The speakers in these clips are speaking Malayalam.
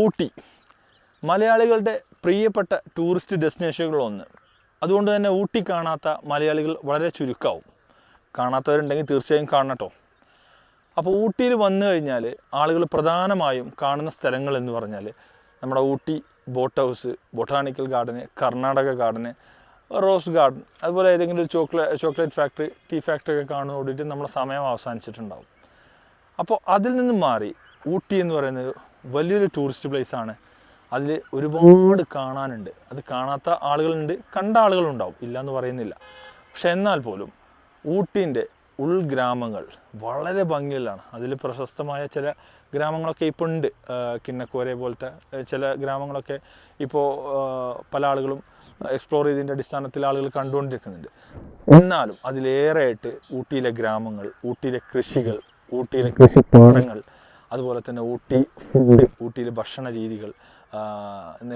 ഊട്ടി. മലയാളികളുടെ പ്രിയപ്പെട്ട ടൂറിസ്റ്റ് ഡെസ്റ്റിനേഷനുകളൊന്ന് അതുകൊണ്ട് തന്നെ ഊട്ടി കാണാത്ത മലയാളികൾ വളരെ ചുരുക്കമാവും കാണാത്തവരുണ്ടെങ്കിൽ തീർച്ചയായും കാണട്ടോ അപ്പോൾ ഊട്ടിയിൽ വന്നു കഴിഞ്ഞാൽ ആളുകൾ പ്രധാനമായും കാണുന്ന സ്ഥലങ്ങൾ എന്ന് പറഞ്ഞാൽ നമ്മുടെ Ooty boat house botanical garden Karnataka garden rose garden അതുപോലെ ഏതെങ്കിലും ഒരു chocolate chocolate factory tea factory ഒക്കെ കാണുന്ന ഓടിയിട്ട് നമ്മുടെ സമയം അവസാനിച്ചിട്ടുണ്ടാവും. അപ്പോൾ അതിൽ നിന്ന് മാറി ഊട്ടി എന്ന് പറയുന്നത് വലിയൊരു ടൂറിസ്റ്റ് പ്ലേസ് ആണ്. അതിൽ ഒരുപാട് കാണാനുണ്ട്. അത് കാണാത്ത ആളുകളുണ്ട് കണ്ട ആളുകളുണ്ടാവും. ഇല്ല എന്ന് പറയുന്നില്ല. പക്ഷെ എന്നാൽ പോലും ഊട്ടീന്റെ ഉൾഗ്രാമങ്ങൾ വളരെ ഭംഗിയിലാണ് അതിൽ പ്രശസ്തമായ ചില ഗ്രാമങ്ങളൊക്കെ ഇപ്പോൾ ഉണ്ട്. കിണ്ണക്കോരെ പോലത്തെ ചില ഗ്രാമങ്ങളൊക്കെ ഇപ്പോൾ പല ആളുകളും എക്സ്പ്ലോർ ചെയ്തതിന്റെ അടിസ്ഥാനത്തിൽ ആളുകൾ കണ്ടുകൊണ്ടിരിക്കുന്നുണ്ട്. എന്നാലും അതിലേറെയായിട്ട് ഊട്ടിയിലെ ഗ്രാമങ്ങൾ ഊട്ടിയിലെ കൃഷികൾ ഊട്ടിയിലെ കൃഷിപ്പാടങ്ങൾ അതുപോലെ തന്നെ ഊട്ടി ഫുഡ് ഊട്ടിയിലെ ഭക്ഷണ രീതികൾ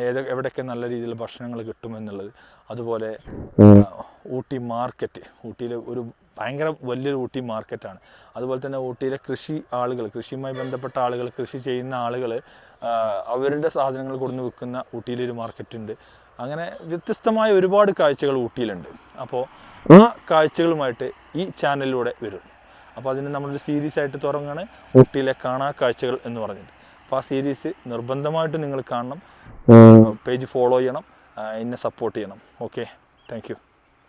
ഏത് എവിടെയൊക്കെ നല്ല രീതിയിൽ ഭക്ഷണങ്ങൾ കിട്ടുമെന്നുള്ളത്. അതുപോലെ ഊട്ടി മാർക്കറ്റ്. ഊട്ടിയിലെ ഒരു ഭയങ്കര വലിയൊരു ഊട്ടി മാർക്കറ്റാണ്. അതുപോലെ തന്നെ ഊട്ടിയിലെ കൃഷി ആളുകൾ കൃഷിയുമായി ബന്ധപ്പെട്ട ആളുകൾ കൃഷി ചെയ്യുന്ന ആളുകൾ അവരുടെ സാധനങ്ങൾ കൊടുന്ന് വിൽക്കുന്ന ഊട്ടിയിലൊരു മാർക്കറ്റ് ഉണ്ട് അങ്ങനെ വ്യത്യസ്തമായ ഒരുപാട് കാഴ്ചകൾ ഊട്ടിയിലുണ്ട്. അപ്പോൾ ആ കാഴ്ചകളുമായിട്ട് ഈ ചാനലിലൂടെ വരും. അപ്പോൾ അതിന് നമ്മളൊരു സീരീസ് ആയിട്ട് തുടങ്ങുകയാണ് ഊട്ടിയിലെ കാണാ കാഴ്ചകൾ എന്ന് പറഞ്ഞിട്ട്. അപ്പോൾ ആ സീരീസ് നിർബന്ധമായിട്ട് നിങ്ങൾ കാണണം. പേജ് ഫോളോ ചെയ്യണം. എന്നെ സപ്പോർട്ട് ചെയ്യണം. Okay thank you